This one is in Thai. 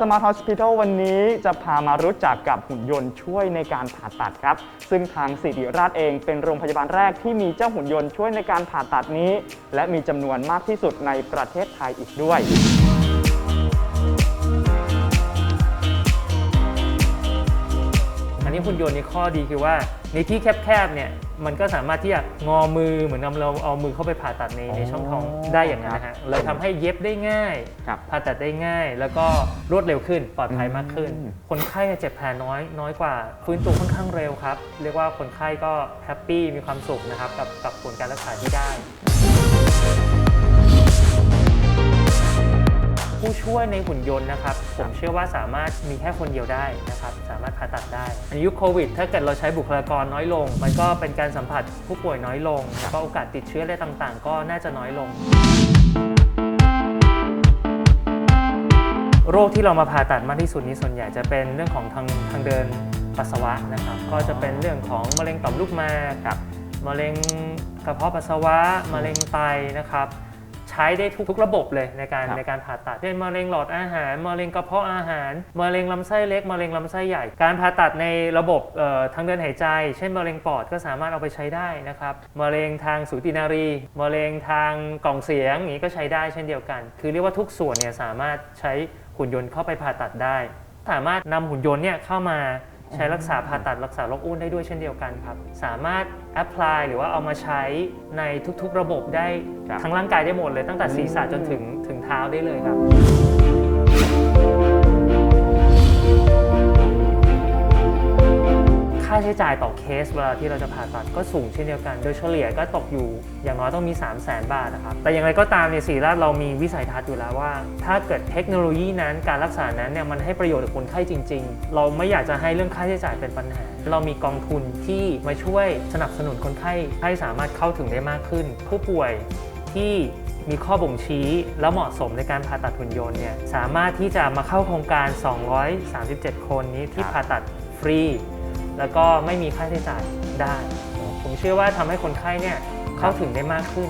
Smart Hospital วันนี้จะพามารู้จักกับหุ่นยนต์ช่วยในการผ่าตัดครับ ซึ่งทางสิริราชเองเป็นโรงพยาบาลแรกที่มีเจ้าหุ่นยนต์ช่วยในการผ่าตัดนี้ และมีจำนวนมากที่สุดในประเทศไทยอีกด้วย อันนี้หุ่นยนต์นี่ข้อดีคือว่า ในที่แคบๆเนี่ยมันก็สามารถที่จะงอมือเหมือนเราเอามือเข้าไปผ่าตัดในอ๋อในช่องท้องได้อย่างนั้นนะฮะเลยทำให้เย็บได้ง่าย ครับ ผ่าตัดได้ง่าย แล้วก็รวดเร็วขึ้นปลอดภัยมากขึ้น อืม คนไข้เจ็บแผลน้อยน้อยกว่า ฟื้นตัวค่อนข้างเร็วครับ เรียกว่าคนไข้ก็แฮปปี้มีความสุขนะครับกับกับผลการรักษาที่ได้ ผู้ช่วยในหุ่นยนต์นะครับ ผมเชื่อว่าสามารถมีแค่คนเดียวได้นะครับ สามารถผ่าตัดได้ในยุคโควิด ถ้าเกิดเราใช้บุคลากรน้อยลง มันก็เป็นการสัมผัสผู้ป่วยน้อยลง แล้วก็โอกาสติดเชื้ออะไรต่างๆ ก็น่าจะน้อยลงโรคที่เรามาผ่าตัดมากที่สุดนี้ส่วนใหญ่จะเป็นเรื่องของทางทางเดินปัสสาวะนะครับ ก็จะเป็นเรื่องของมะเร็งต่อมลูกหมากครับมะเร็งกระเพาะปัสสาวะมะเร็งไตนะครับ ใช้ได้ทุกทุกระบบเลยในการครับในการผ่าตัดเช่นมะเร็งหลอดอาหารมะเร็งกระเพาะอาหารมะเร็งลำไส้เล็กมะเร็งลำไส้ใหญ่ การผ่าตัดในระบบเอ่อทางเดินหายใจ เช่นมะเร็งปอดก็สามารถเอาไปใช้ได้นะครับมะเร็งทางสูตินารีมะเร็งทางกล่องเสียงอย่างนี้ก็ใช้ได้เช่นเดียวกัน คือเรียกว่าทุกส่วนเนี่ยสามารถใช้หุ่นยนต์เข้าไปผ่าตัดได้ สามารถนำหุ่นยนต์เนี่ยเข้ามาใช้รักษาผ่าตัดรักษาโรคอ้วนได้ด้วยเช่นเดียวกันครับ สามารถ แอพพลายหรือว่าเอามาใช้ในทุกๆระบบได้ ครับ ทั้งร่างกายได้หมดเลยตั้งแต่ศีรษะจนถึงถึงเท้าได้เลยครับ ช้จ่ายต่อเคสเวลาที่เราจะผ่าตัดก็สูงเช่นเดียวกัน โดยเฉลี่ยก็ตกอยู่อย่างน้อยต้องมี 3 0 0แสนบาทนะครับ แต่อย่างไรก็ตามในสีราชเรามีวิสัยทัศน์อยู่แล้วว่า ถ้าเกิดเทคโนโลยีนั้นการรักษานั้นเนี่ยมันให้ประโยชน์กับคนไข้จริง ๆ เราไม่อยากจะให้เรื่องค่าใช้จ่ายเป็นปัญหา เรามีกองทุนที่มาช่วยสนับสนุนคนไข้ให้สามารถเข้าถึงได้มากขึ้น ผู้ป่วยที่มีข้อบ่งชี้และเหมาะสมในการผ่าตัดหุ่นยนต์เนี่ยสามารถที่จะมาเข้าโครงการ 237 คนนี้ที่ผ่าตัดฟรี แล้วก็ไม่มีค่าใช้จ่ายได้ ผมเชื่อว่าทำให้คนไข้เนี่ยเข้าถึงได้มากขึ้น